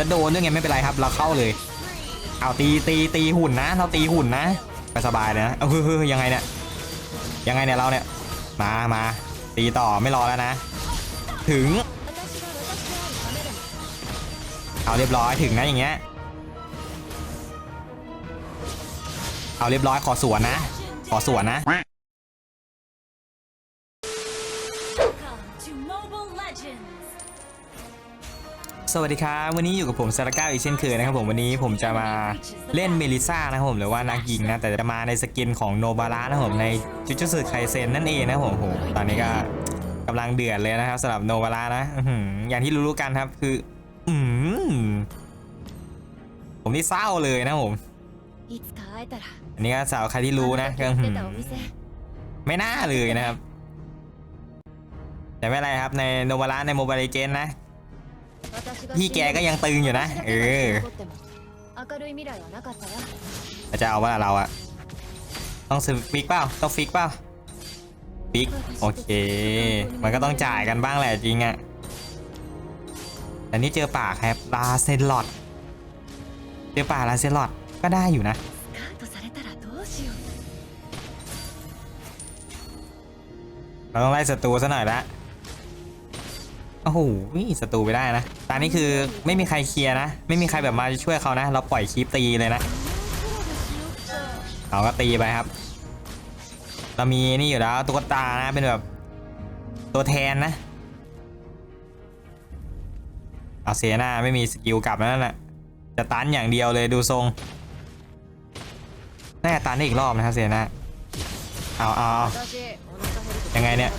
แล้วโดนด้วยไงไม่เป็นไรครับ เราเข้าเลย เอาตีตีตีหุ่นนะ เราตีหุ่นนะไปสบายเลยนะเอาเฮ้ยเฮ้ยยังไงเนี่ยยังไงเนี่ยเราเนี่ยมามาตีต่อไม่รอแล้วนะ ถึง เอาเรียบร้อยถึงนะอย่างเงี้ยเอาเรียบร้อยขอสวนนะ ขอสวนนะ สวัสดีครับวันนี้อยู่กับผมซาร์ก้าอีกเช่นเคยนะครับผมวันนี้ผมจะมาเล่นเมลิซ่านะครับผมหรือว่านักยิงนะแต่จะมาในสกินของโนบาระนะครับในจุดจุดสุดไคเซนนั่นเองนะครับผมโหตอนนี้ก็กำลังเดือดเลยนะครับสำหรับโนบาระนะอย่างที่รู้ๆกันครับคือ อืผมนี่เศร้าเลยนะผมอันนี้ก็สาวใครที่รู้นะก็ไม่น่าเลยนะครับ แต่ไม่ไรครับในโนบาระในโมบายเจนนะ พี่แกก็ยังตึงอยู่นะ เออจะเอาว่าเราอะต้องฟิกเปล่าต้องฟิกเปล่าฟิกโอเค มันก็ต้องจ่ายกันบ้างแหละจริงอะแต่นี้เจอป่าครับลาเซนลอดเจอป่าลาเซนลอดก็ได้อยู่นะเราต้องไล่ศัตรูซะหน่อยละ โอ้โหศัตรูไปได้นะ ตอนนี้คือไม่มีใครเคลียร์นะ ไม่มีใครแบบมาช่วยเขานะ เราปล่อยคลิปตีเลยนะ เขาก็ตีไปครับ เรามีนี่อยู่แล้วตุ๊กตานะ เป็นแบบตัวแทนนะเอาเซนาไม่มีสกิลกลับนั่นแหละจะตันอย่างเดียวเลยดูทรง น่าจะตันได้อีกรอบนะครับเซนาเอาเอายังไงเนี่ย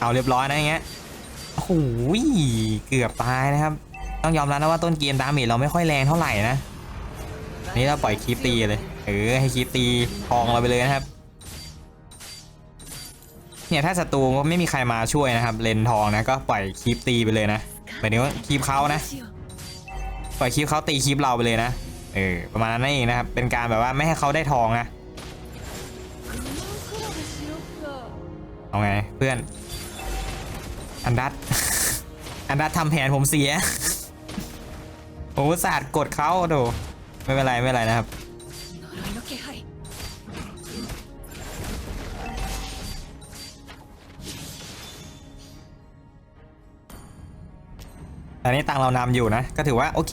เอาเรียบร้อยนะอย่างเงี้ย โอ้ยเกือบตายนะครับ ต้องยอมรับนะว่าต้นเกมดาเมจเราไม่ค่อยแรงเท่าไหร่นะนี่เราปล่อยคลิปตีเลยเออให้คลิปตีทองเราไปเลยนะครับ เนี่ยถ้าศัตรูไม่มีใครมาช่วยนะครับ เลนทองนะก็ปล่อยคลิปตีไปเลยนะหมายถึงว่าคลิปเขานะ ปล่อยคลิปเขาตีคลิปเราไปเลยนะเออประมาณนั้นเองนะครับ เป็นการแบบว่าไม่ให้เขาได้ทองนะเอาไงเพื่อนอันดัต อันนั้นทำแผนผมเสีย ผมอุตส่าห์กดเขาดูไม่เป็นไรไม่เป็นไรนะครับ ตอนนี้ตังเรานำอยู่นะ ก็ถือว่าโอเค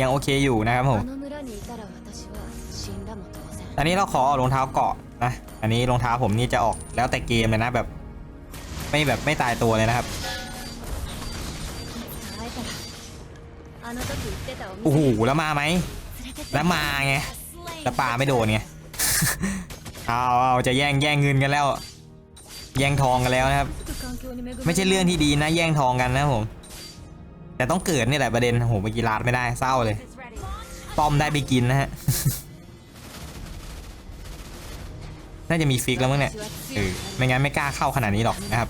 ยังโอเคอยู่นะครับผม ตอนนี้เราขอออกรองเท้าเกาะนะ อันนี้รองเท้าผมนี่จะออกแล้วแต่เกมเลยนะแบบ ไม่แบบไม่ตายตัวเลยนะครับ โอ้โหแล้วมาไหมแล้วมาไงแล้วปลาไม่โดนไงเอาเอาจะแย่งแย่งเงินกันแล้ว แย่งทองกันแล้วนะครับ ไม่ใช่เรื่องที่ดีนะ แย่งทองกันนะผม แต่ต้องเกิดนี่แหละประเด็นโอ้โหเมื่อกี้ลาดไม่ได้เศร้าเลยป้อมได้ไปกินนะฮะน่าจะมีฟิกแล้วมั้งเนี่ยเออไม่งั้นไม่กล้าเข้าขนาดนี้หรอกนะครับ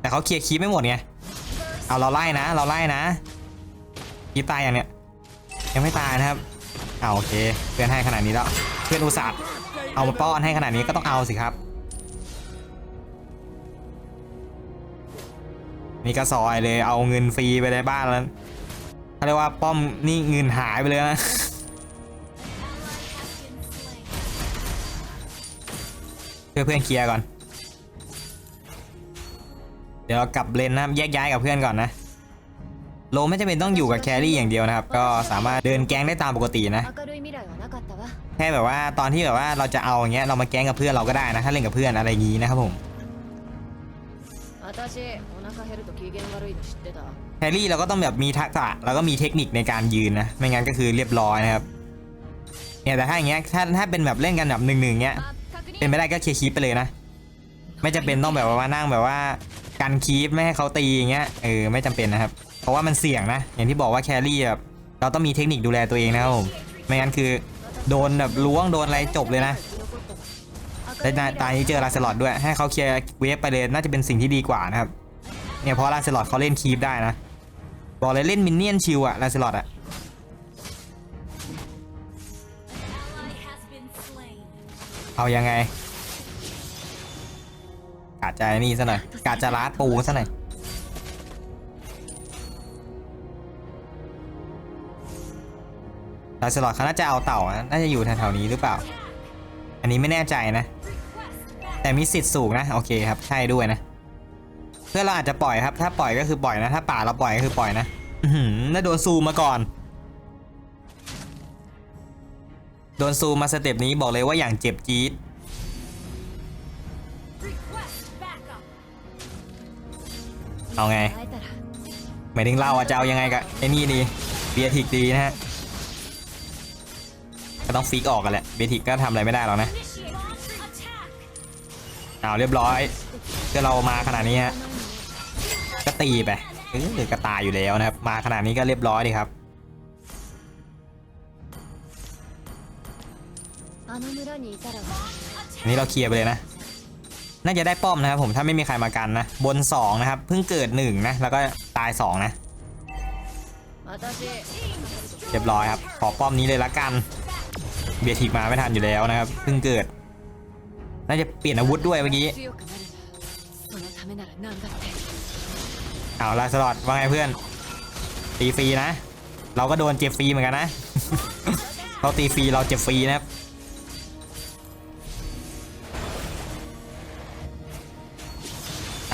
แต่เขาเคลียร์คีบไม่หมดไงเอาเราไล่นะ เราไล่นะคีตายอย่างเนี้ย ยังไม่ตายนะครับเอาโอเคเพื่อนให้ขนาดนี้แล้วเพื่อนอุตส่าห์เอามาป้อนให้ขนาดนี้ก็ต้องเอาสิครับ นี่ก็ซอยเลยเอาเงินฟรีไปในบ้านแล้วเขาเรียกว่าป้อมนี่เงินหายไปเลยนะเพื่อเพื่อนเคลียร์ก่อน เดี๋ยวกลับเลนนะครับแยกย้ายกับเพื่อนก่อนนะ โลไม่จำเป็นต้องอยู่กับแครี่อย่างเดียวนะครับ ก็สามารถเดินแก๊งได้ตามปกตินะ แค่แบบว่าตอนที่แบบว่าเราจะเอาอย่างเงี้ยเรามาแก๊งกับเพื่อนเราก็ได้นะ ถ้าเล่นกับเพื่อนอะไรงี้นะครับผมแครี่เราก็ต้องแบบมีทักษะแล้วก็มีเทคนิคในการยืนนะ ไม่งั้นก็คือเรียบร้อยนะครับเนี่ยแต่ถ้าอย่างเงี้ยถ้าถ้าเป็นแบบเล่นกันแบบหนึ่งหนึ่งเงี้ยเป็นไม่ได้ก็เคลียคีปไปเลยนะ ไม่จำเป็นต้องแบบว่านั่งแบบว่า กันคีปไม่ให้เขาตีอย่างเงี้ยเออไม่จำเป็นนะครับ เพราะว่ามันเสี่ยงนะ อย่างที่บอกว่าแครี่แบบเราต้องมีเทคนิคดูแลตัวเองนะครับผมไม่งั้นคือโดนแบบล้วงโดนอะไรจบเลยนะและตอนนี้เจอลาเซลอดด้วยให้เขาเคลียร์เวฟไปเลยน่าจะเป็นสิ่งที่ดีกว่านะครับเนี่ยเพราะลาเซลอดเขาเล่นคีปได้นะบอกเลยเล่นมินเนี่ยนชิวอะลาเซลอดอะเอายังไง กาดใจนี่ซะหน่อยกาดจะลาดปูซะหน่อยลาสลอดเขาน่าจะเอาเต่านะน่าจะอยู่แถวๆนี้หรือเปล่า อันนี้ไม่แน่ใจนะ แต่มีสิทธิ์สูงนะ โอเคครับ ใช่ด้วยนะ เพื่อเราอาจจะปล่อยครับ ถ้าปล่อยก็คือปล่อยนะ ถ้าป่าเราปล่อยก็คือปล่อยนะอือหือแล้วโดนซูมมาก่อน โดนซูมมาสเต็ปนี้บอกเลยว่าอย่างเจ็บจี๊ด เอาไงหมายถึงเล่าอะจะเอายังไงกับไอ้นี่ดีเบียทิกดีนะฮะก็ต้องฟิกออกกันแหละเบียทิกก็ทำอะไรไม่ได้หรอกนะเอาเรียบร้อยก็เรามาขนาดนี้ฮะก็ตีไปเออกระตายอยู่แล้วนะครับ มาขนาดนี้ก็เรียบร้อยดีครับนี่เราเคลียร์ไปเลยนะ น่าจะได้ป้อมนะครับผมถ้าไม่มีใครมากันนะ บน 2 นะครับ เพิ่งเกิด 1 นะ แล้วก็ตาย 2 นะ เรียบร้อยครับ ขอป้อมนี้เลยละกัน เบียทิกมาไม่ทันอยู่แล้วนะครับ เพิ่งเกิด น่าจะเปลี่ยนอาวุธด้วยเมื่อกี้เอาลาสลอดว่าไงเพื่อน ตีฟรีนะ เราก็โดนเจ็บฟรีเหมือนกันนะ เราตีฟรีเราเจ็บฟรีนะครับ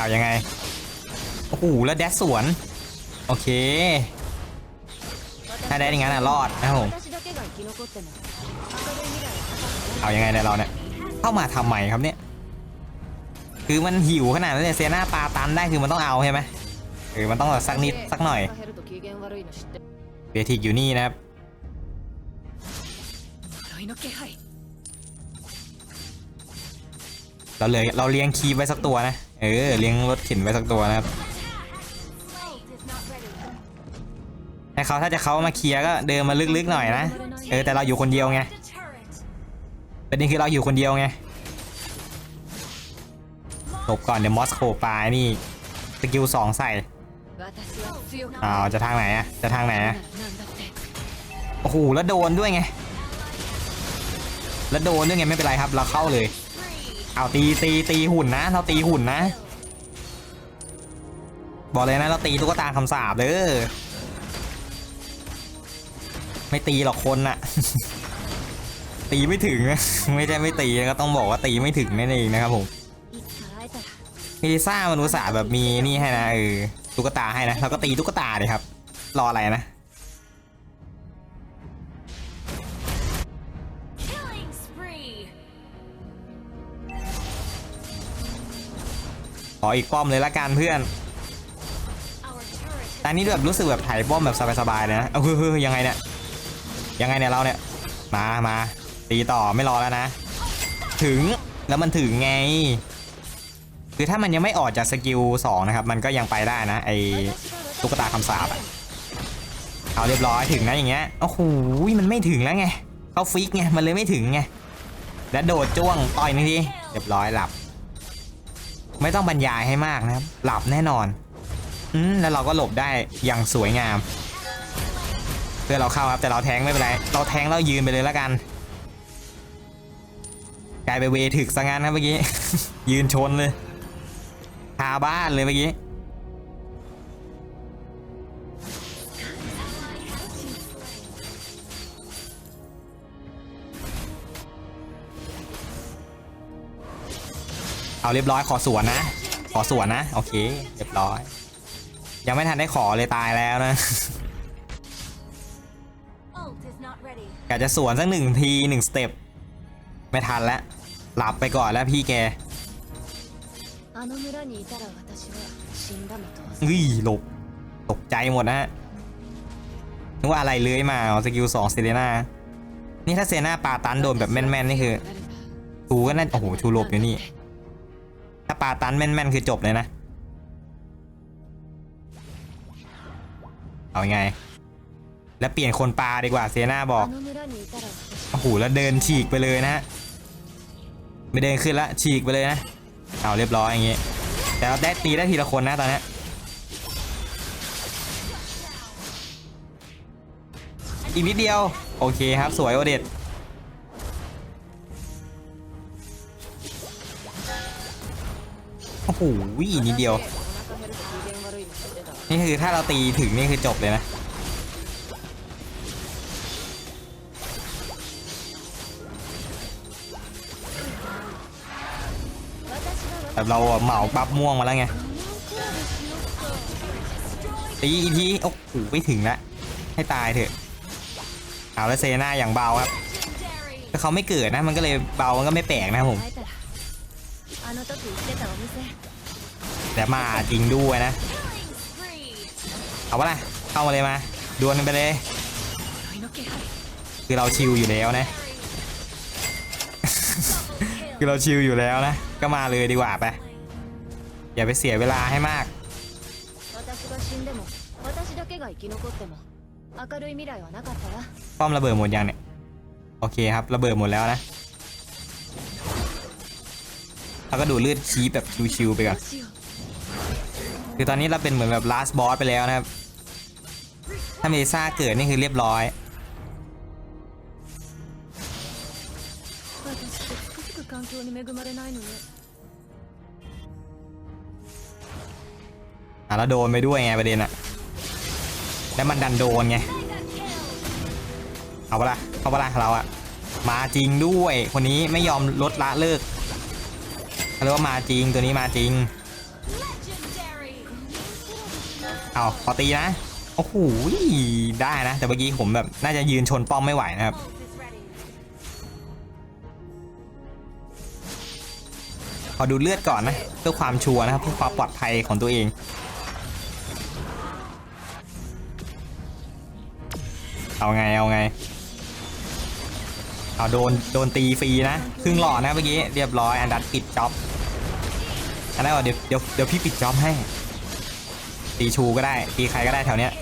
เอายังไง โอ้โห แล้วแดดสวน โอเค ถ้าแดดอย่างนั้นอะรอดนะผมเอายังไงเนี่ยเราเนี่ย เข้ามาทำาใหม่ครับเนี่ย คือมันหิวขนาดนั้นเลยเซน่าปลาตันได้คือมันต้องเอาใช่ไหมเออมันต้องสักนิดสักหน่อยเบทิกอยู่นี่นะครับเราเลยเราเลี้ยงคีไว้สักตัวนะ เออเลี้ยงรถเข็นไว้สักตัวนะครับให้เขาถ้าจะเขามาเคลียร์ก็เดินมาลึกๆหน่อยนะเออแต่เราอยู่คนเดียวไงประเด็นคือเราอยู่คนเดียวไงหลบก่อนเดี๋ยวมอสโคปลายนี่สกิลสองใส่อ้าวจะทางไหนอะจะทางไหนอะโอ้โหแล้วโดนด้วยไงแล้วโดนด้วยไงไม่เป็นไรครับ เราเข้าเลย เอาตีตีตีหุ่นนะ เราตีหุ่นนะ บอกเลยนะเราตีตุ๊กตาคำสาบเด้อไม่ตีหรอกคนอะตีไม่ถึงไม่ใช่ไม่ตีก็ต้องบอกว่าตีไม่ถึงนั่นเองนะครับผมมีซ่ามนุษย์แบบมีนี่ให้นะเออตุ๊กตาให้นะเราก็ตีตุ๊กตาเลยครับ รออะไรนะ ขออีกป้อมเลยละกันเพื่อน Our turret แต่อันนี้แบบรู้สึกแบบถ่ายป้อมแบบสบายๆเลยนะเอาคือคือยังไงเนี่ยยังไงเนี่ยเราเนี่ยมามาตีต่อไม่รอแล้วนะ ถึงแล้วมันถึงไง คือถ้ามันยังไม่ออกจากสกิล2นะครับ มันก็ยังไปได้นะไอตุ๊กตาคำสาปอะเอาเรียบร้อยถึงนะอย่างเงี้ยโอ้โหมันไม่ถึงแล้วไงเขาฟิกไงมันเลยไม่ถึงไงแล้วโดดจ้วงต่อยหนึงทีเรียบร้อยหลับ ไม่ต้องบรรยายให้มากนะครับ หลับแน่นอน อืมแล้วเราก็หลบได้อย่างสวยงามเพื่อเราเข้าครับ แต่เราแทงไม่เป็นไร เราแทงเรายืนไปเลยแล้วกันกลายไปเวถึกซะงั้นครับเมื่อกี้ ยืนชนเลยคาบ้านเลยเมื่อกี้ เอาเรียบร้อยขอสวนนะ ขอสวนนะ โอเค เรียบร้อย ยังไม่ทันได้ขอเลยตายแล้วนะอยากจะสวนสักหนึ่งทีหนึ่งสเต็ปไม่ทันแล้ว หลับไปก่อนแล้วพี่แกเฮ้ยหลบตกใจหมดนะฮะนึกว่าอะไรเลื้อยมาสกิลสองเซเลน่านี่ถ้าเซเลน่าปาตันโดนแบบแม่นๆนี่คือ ตูก็น่าโอ้โหชูลบอยู่นี่ ถ้าปาตันแม่นแม่นคือจบเลยนะ เอาไง แล้วเปลี่ยนคนปลาดีกว่าเซนาบอก โอ้โห แล้วเดินฉีกไปเลยนะไม่เดินขึ้นละฉีกไปเลยนะ เอาเรียบร้อยอย่างงี้ แต่เราได้ตีได้ทีละคนนะตอนนี้อีกนิดเดียว โอเคครับ สวยโอเด็ด อ้โหนิดเดียว นี่คือถ้าเราตีถึงนี่คือจบเลยนะแบบเราเหมาปั๊บม่วงมาแล้วไงตีอีทีโอ้โหไม่ถึงละให้ตายเถอะเอาแล้วเซนาอย่างเบาครับแต่เขาไม่เกิดนะมันก็เลยเบามันก็ไม่แปลกนะผม あの時言ってたお店 แต่มาจริงด้วยนะ Killing spree. เอาวะล่ะเข้ามาเลยมาดวลกันไปเลย 呪いの気配 คือเราชิลอยู่แล้วนะ คือเราชิลอยู่แล้วนะ ก็มาเลยดีกว่าไป อย่าไปเสียเวลาให้มาก 私が死んでも私だけが生き残っても明るい未来はなかったわ ป้อมระเบิดหมดยังเนี่ย โอเคครับ ระเบิดหมดแล้วนะ แล้วก็ดูเลือดชีแบบชิวๆไปก่อนคือตอนนี้เราเป็นเหมือนแบบ last boss ไปแล้วนะครับ ถ้าเมซ่าเกิดนี่คือเรียบร้อย อะแล้วโดนไปด้วยไงประเด็นอะแล้วมันดันโดนไง เอาปะละเอาปะละเราอะมาจริงด้วย คนนี้ไม่ยอมลดละเลิก เขาเรียกว่ามาจริงตัวนี้มาจริง Legendary. เอาขอตีนะ โอ้โหได้นะ แต่เมื่อกี้ผมแบบน่าจะยืนชนป้อมไม่ไหวนะครับ Ult is ready. ขอดูเลือดก่อนนะ เพื่อความชัวร์นะครับเพื่อความปลอดภัยของตัวเองเอาไงเอาไงเอาโดนโดนตีฟรีนะครึ่งหลอดนะเมื่อกี้เรียบร้อยอันดัดปิดจ็อบ อันนั้นเดี๋ยวเดี๋ยวเดี๋ยวพี่ปิดจ็อบให้ ตีชูก็ได้ ตีใครก็ได้แถวเนี้ย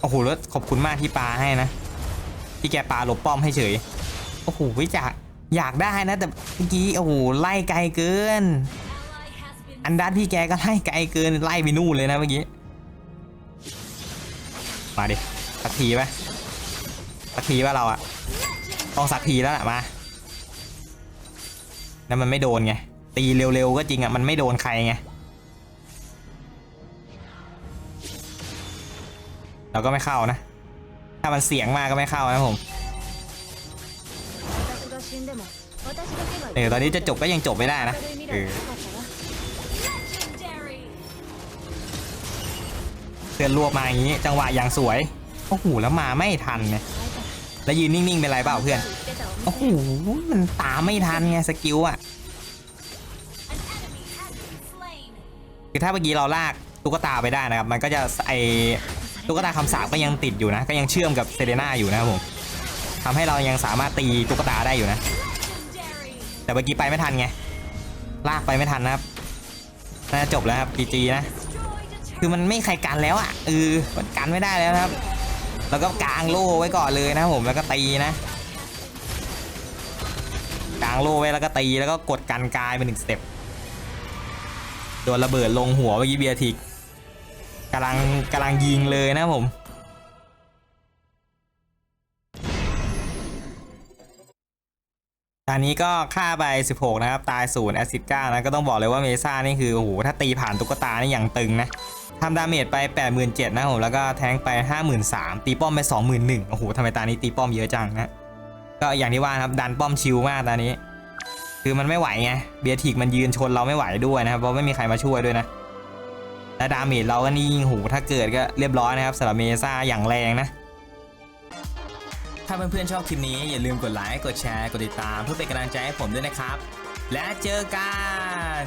โอ้โหแล้วขอบคุณมากที่ปลาให้นะ ที่แกปลาหลบป้อมให้เฉย โอ้โหวิจาอยากได้นะ แต่เมื่อกี้โอ้โหไล่ไกลเกิน อันดัดพี่แกก็ไล่ไกลเกินไล่ไปนู่นเลยนะเมื่อกี้ มาดิสักทีปะสักทีปะเราอะต้องสักทีแล้วแหละมา แล้วมันไม่โดนไง ตีเร็วๆก็จริงอะ มันไม่โดนใครไง เราก็ไม่เข้านะ ถ้ามันเสียงมากก็ไม่เข้านะผมเออตอนนี้จะจบก็ยังจบไม่ได้นะเตือนรวบมาอย่างนี้ จังหวะอย่างสวย โอ้โหแล้วมาไม่ทันเนี่ย แล้วยืนนิ่งๆเป็นไรเปล่าเพื่อน โอ้โหมันตามไม่ทันไงสกิลอะ คือถ้าเมื่อกี้เราลากตุ๊กตาไปได้นะครับ มันก็จะไอตุ๊กตาคำสาปก็ยังติดอยู่นะ ก็ยังเชื่อมกับเซเรนาอยู่นะครับผมทำให้เรายังสามารถตีตุ๊กตาได้อยู่นะ แต่เมื่อกี้ไปไม่ทันไง ลากไปไม่ทันนะครับ น่าจะจบแล้วครับจีจีนะ คือมันไม่ใครกันแล้วอะเออมันกันไม่ได้แล้วครับ แล้วก็กางโล่ไว้ก่อนเลยนะผม แล้วก็ตีนะ กางโล่ไว้แล้วก็ตี แล้วก็กดกันกายเป็นหนึ่งสเต็ป โดนระเบิดลงหัวเมื่อกี้เบียร์ทิกกำลังกำลังยิงเลยนะผมตอนนี้ก็ฆ่าไป 16 นะครับ ตาย0แอซิด9นะ ก็ต้องบอกเลยว่าเมซ่านี่คือ โอ้โห ถ้าตีผ่านตุ๊กตานี่อย่างตึงนะทำดาเมจไป 87,000นะผม แล้วก็แทงไป 53,000ตีป้อมไป 21,000โอ้โหทำไมตานี้ตีป้อมเยอะจังนะ ก็อย่างที่ว่าครับ ดันป้อมชิลมากตานี้ คือมันไม่ไหวไงเบียร์ทิกมันยืนชนเราไม่ไหวด้วยนะครับเพราะไม่มีใครมาช่วยด้วยนะและดาเมจเราก็นี่ยิงหูถ้าเกิดก็เรียบร้อยนะครับสำหรับเมซ่าอย่างแรงนะถ้าเพื่อนๆชอบคลิปนี้อย่าลืมกดไลค์กดแชร์กดติดตามเพื่อเป็นกำลังใจให้ผมด้วยนะครับ และเจอกัน